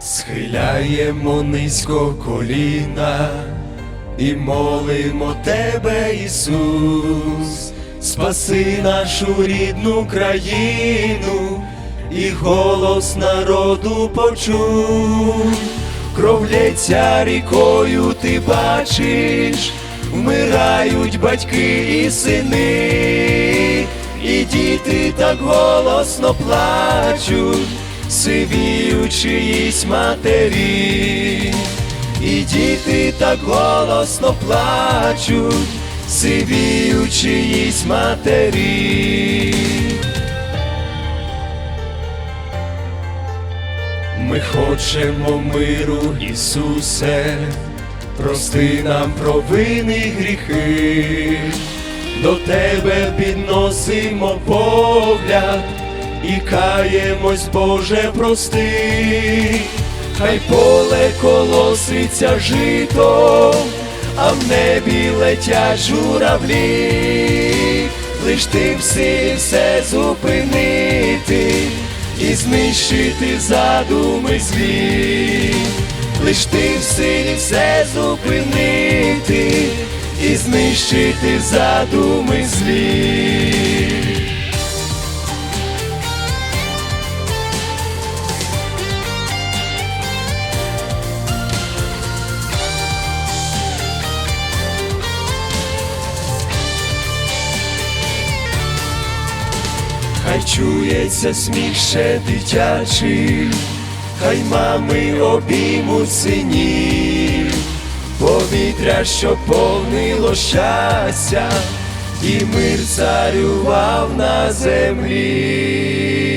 Схиляємо низько коліна і молимо тебе, Ісус, спаси нашу рідну країну і голос народу почуй. Кровляться рікою, ти бачиш, вмирають батьки і сини, і діти так голосно плачуть, сивіють чиїсь матері, і діти так голосно плачуть, сивіють чиїсь матері. Ми хочемо миру, Ісусе, прости нам провини гріхи, до Тебе підносимо погляд і каємось, Боже, прости, хай поле колоситься жито, а в небі летять журавлі, лиш ти в силі все зупинити і знищити задуми злі, лиш ти в силі все зупинити і знищити задуми злі. Хай чується сміх ще дитячий, хай мами обіймуть синів, повітря, що повнило щастя, і мир царював на землі.